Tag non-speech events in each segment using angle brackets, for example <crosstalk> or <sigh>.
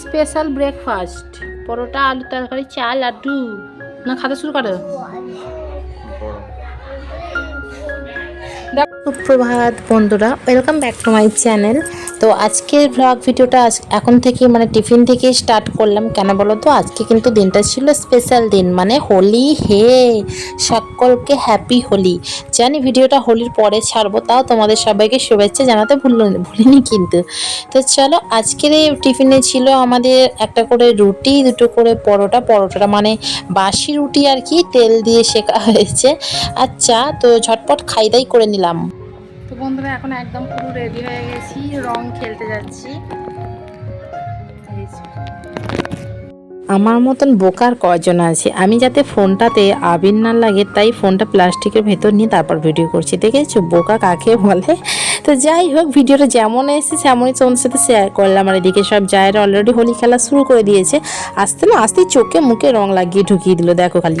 Special breakfast, পরোটা, আলু তরকারি চা লাড্ডু। না, খাতে শুরু করো। সুপ্রভাত বন্ধুরা welcome back to my channel তো আজকের ব্লগ ভিডিওটা এখন থেকে মানে টিফিন থেকে স্টার্ট করলাম। কেন বলো তো? আজকে কিন্তু দিনটা ছিল স্পেশাল দিন মানে হোলি, হে, সকলকে হ্যাপি হোলি। জানি ভিডিওটা হোলির পরে ছাড়বো, তাও তোমাদের সবাইকে শুভেচ্ছা জানাতে ভুল ভুলিনি কিন্তু। তো চলো, আজকের এই টিফিনে ছিল আমাদের একটা করে রুটি, দুটো করে পরোটা। পরোটাটা মানে বাসি রুটি আর কি, তেল দিয়ে শেখা হয়েছে। আচ্ছা তো ঝটপট খাই দাই করে নিলাম। তো বন্ধুরা, এখন একদম পুরো রেডি হয়ে গেছি, রং খেলতে যাচ্ছি। আমার মতন বোকার কজন আছে? আমি যাতে ফোনটাতে আবির না লাগে, তাই ফোনটা প্লাস্টিকের ভেতর নিয়ে তারপর ভিডিও করছি। দেখেছ? বোকা কাকে বলে? তো যাই হোক ভিডিওটা যেমন এসেছে, তেমনই তোমাদের সাথে শেয়ার করলাম। আর এদিকে সব জায়েরা অলরেডি হোলি খেলা শুরু করে দিয়েছে। আসতে না আসতেই চোখে মুখে রং লাগিয়ে ঢুকিয়ে দিল, দেখো খালি।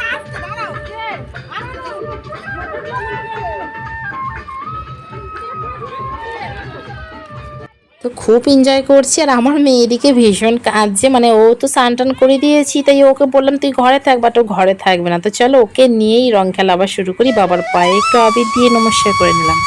তো খুব এনজয় করছি। আর আমার মেয়েদিকে ভীষণ কাঁদছে। মানে ও তো স্নান টান করে দিয়েছি, তাই ওকে বললাম, তুই ঘরে থাক, বাট ও ঘরে থাকবে না। তো চলো, ওকে নিয়েই রং খেলা আবার শুরু করি। বাবার পায়ে একটু আবির দিয়ে নমস্কার করে নিলাম।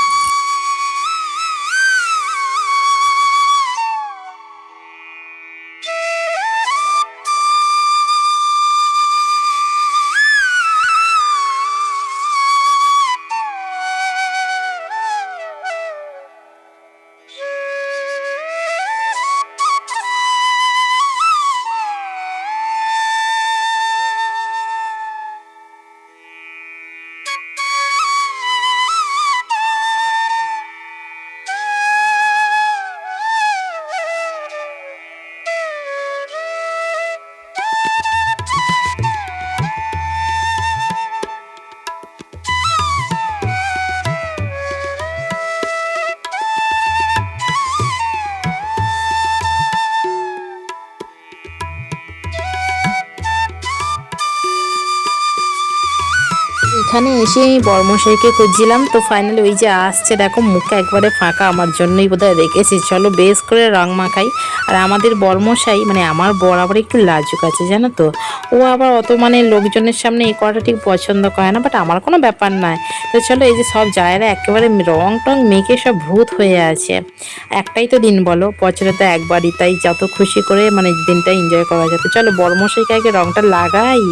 এখানে এসে বর্মশাইকে খুঁজছিলাম, তো ফাইনালি ওই যে আসছে, দেখো মুখটা একবারে ফাঁকা আমার জন্যই বোধহয় রেখেছি চলো বেশ করে রং মাখাই। আর আমাদের বর্মশাই মানে আমার বর আবার একটু লাজুক আছে, জানো তো? ও আবার অত মানে লোকজনের সামনে এই করাটা ঠিক পছন্দ করে না বাট আমার কোনো ব্যাপার নয়। তো চলো এই যে সব জায়গা একেবারে রং টং মেখে সব ভূত হয়ে আছে। একটাই তো দিন বলো, বছরে তো একবারই, তাই যত খুশি করে মানে দিনটা এনজয় করা যায়। তো চলো বর্মশাইকে আগে রংটা লাগাই।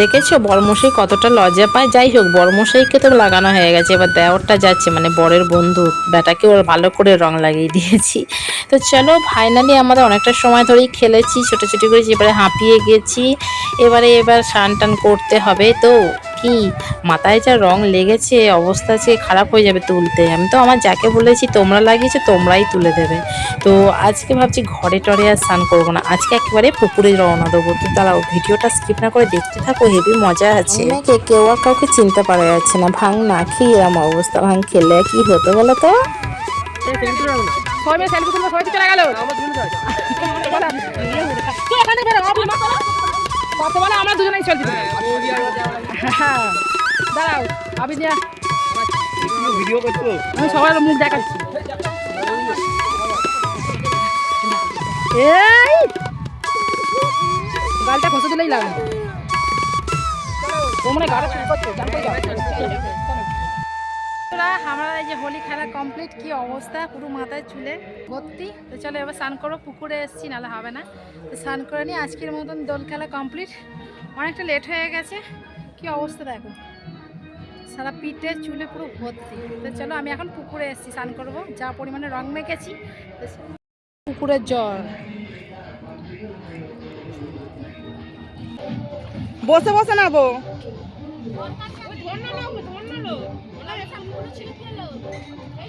দেখেছ? বড়মশাই কতটা লজ্জা পায়। যাই হোক বড়মশাইকে তো লাগানো হয়ে গেছে। এবার দেওরটা যাচ্ছে মানে বরের বন্ধু। বেটাকে ওর ভালো করে রং লাগিয়ে দিয়েছি। তো চলো ফাইনালি আমরা অনেকটা সময় ধরেই খেলেছি ছোটো ছোটো করেছি, এবারে হাঁপিয়ে গেছি। এবারে এবার স্নান টান করতে হবে তো। কি? মাথায় যা রং লেগেছে অবস্থা যে খারাপ হয়ে যাবে তুলতে। আমি তো আমার যাকে বলেছি তোমরা লাগিয়েছো তোমরাই তুলে দেবে। তো আজকে ভাবছি ঘরে টরে আর স্নান করব না। আজকে একেবারে পুকুরে রওনা দেবো। তো দাঁড়াও ভিডিওটা স্কিপ না করে দেখতে থাকো হেভি মজা আছে। কে কেউ আর কাউকে চিনতে পারা যাচ্ছে না। ভাং না খেয়ে এরম অবস্থা? ভাং খেলে কি হতো বলো তো? সবাই সেলফি তুলবে সবাই তো চলে গেল। তুই <laughs> কত বলে আমরা দুজনেই চলছি। হ্যাঁ দাঁড়াও আমি ভিডিও করছ আমি সবাই মুখ দেখাচ্ছি। এই! গালটা খসে দিলেই লাগে। তোমরা গাড়ি শুরু করছ জানতে আমরা এই যে হোলি খেলা কমপ্লিট কি অবস্থা? পুরো মাথায় চুলে ভর্তি। তো চলো এবার স্নান করো, পুকুরে এসেছি, নাহলে হবে না। তো স্নান করে নিই আজকের মতন দোল খেলা কমপ্লিট অনেকটা লেট হয়ে গেছে। কি অবস্থা দেখো? সারা পিঠে চুলে পুরো ভর্তি। তো চলো আমি এখন পুকুরে এসেছি, স্নান করব। যা পরিমাণে রং মেখেছি। পুকুরের জল। বসে বসে এই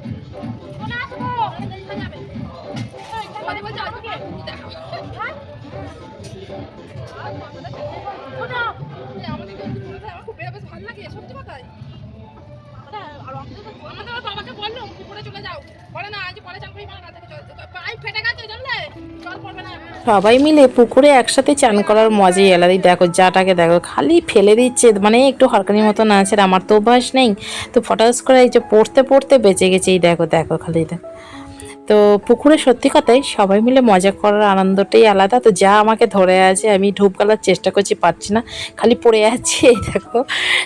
সবাই মিলে পুকুরে একসাথে চান করার মজাই আলাদাই দেখো যাটাকে দেখো, খালি ফেলে দিচ্ছে মানে একটু হরকানির মতো আছে আর আমার তো অভ্যাস নেই। তো ফটাস করে এই যে পড়তে পড়তে বেঁচে গেছে, এই দেখো দেখো, খালি দেখো। তো পুকুরে সত্যি কথাই সবাই মিলে মজা করার আনন্দটাই আলাদা। তো যা আমাকে ধরে আছে, আমি ঢুপ গালার চেষ্টা করছি, পারছি না। খালি পড়ে যাচ্ছি এই দেখো।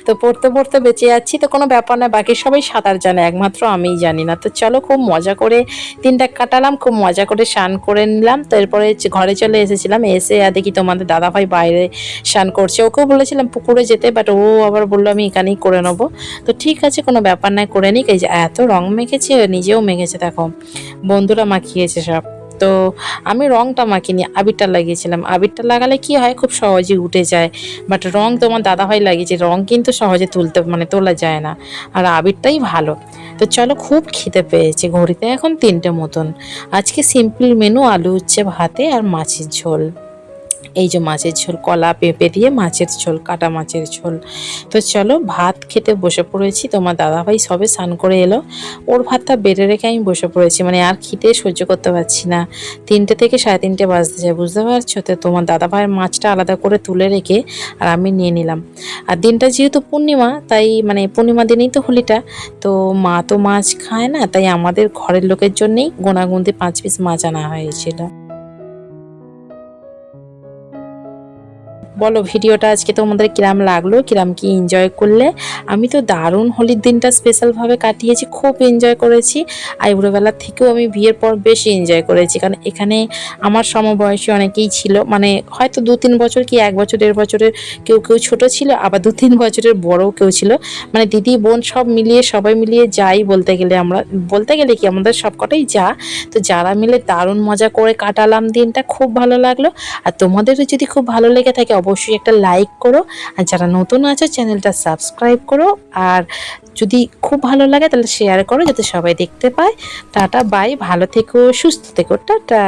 তো পড়তে পড়তে বেঁচে যাচ্ছি তো কোনো ব্যাপার না, বাকি সবাই সাঁতার জানে, একমাত্র আমিই জানি না। তো চলো খুব মজা করে দিনটা কাটালাম, খুব মজা করে স্নান করে নিলাম। তো এরপরে ঘরে চলে এসেছিলাম, এসে আর দেখি তোমাদের দাদাভাই বাইরে স্নান করছে। ওকেও বলেছিলাম পুকুরে যেতে বাট ও আবার বলল আমি এখানেই করে নেব। তো ঠিক আছে, কোনো ব্যাপার নাই, করে নিক। এই যে এত রং মেখেছে, নিজেও মেখেছে, দেখো। বন্ধুরা মাখিয়েছে সব। তো আমি রংটা মাখিনি, আবিরটা লাগিয়েছিলাম। আবিরটা লাগালে কি হয়, খুব সহজে উঠে যায়। বাট রং তোমার দাদাভাই লাগিয়েছে, রং কিন্তু সহজে তুলতে মানে তোলা যায় না। আর আবিরটাই ভালো। তো চলো খুব খিদে পেয়েছে ঘড়িতে, এখন তিনটে মতন। আজকে সিম্পল মেনু আলু উচ্ছে, ভাতে আর মাছের ঝোল। এই যে মাছের ঝোল, কলা পেঁপে দিয়ে মাছের ঝোল, কাটা মাছের ঝোল। তো চলো, ভাত খেতে বসে পড়েছি। তোমার দাদাভাই সবে স্নান করে এলো। ওর ভাতটা বেড়ে রেখে আমি বসে পড়েছি। মানে আর খিদে সহ্য করতে পারছি না। তিনটে থেকে সাড়ে তিনটে বাজতে যায়, বুঝতে পারছ? তো তোমার দাদাভাইয়ের মাছটা আলাদা করে তুলে রেখে আর আমি নিয়ে নিলাম। আর দিনটা যেহেতু পূর্ণিমা, তাই মানে পূর্ণিমা দিনেই তো হোলিটা। তো মা তো মাছ খায় না, তাই আমাদের ঘরের লোকের জন্যেই গোনাগুন্দি পাঁচ পিস মাছ আনা হয়েছিল। বলো, ভিডিওটা আজকে তোমাদের কিরাম লাগল, কিরাম কি এনজয় করলে? আমি তো দারুণ হোলির দিনটা স্পেশালভাবে কাটিয়েছি, খুব এনজয় করেছি। আইবুড়োবেলা থেকেও আমি বিয়ের পর বেশি এনজয় করেছি, কারণ এখানে আমার সমবয়সী অনেকেই ছিল। মানে হয়তো দু তিন বছর কি এক বছর, দেড় বছরের কেউ কেউ ছোট ছিল, আবার দু তিন বছরের বড়ও কেউ ছিল। মানে দিদি, বোন সব মিলিয়ে, সবাই মিলিয়ে যাই বলতে গেলে আমরা, বলতে গেলে কি আমাদের সবকটাই যা। তো যারা মিলে দারুণ মজা করে কাটালাম দিনটা, খুব ভালো লাগল। আর তোমাদেরও যদি খুব ভালো লেগে থাকে অবশ্যই একটা লাইক করো। আর যারা নতুন আছে চ্যানেলটা সাবস্ক্রাইব করো। আর যদি খুব ভালো লাগে, তাহলে শেয়ার করো, যাতে সবাই দেখতে পায়। টাটা বাই ভালো থেকো, সুস্থ থেকো, টাটা।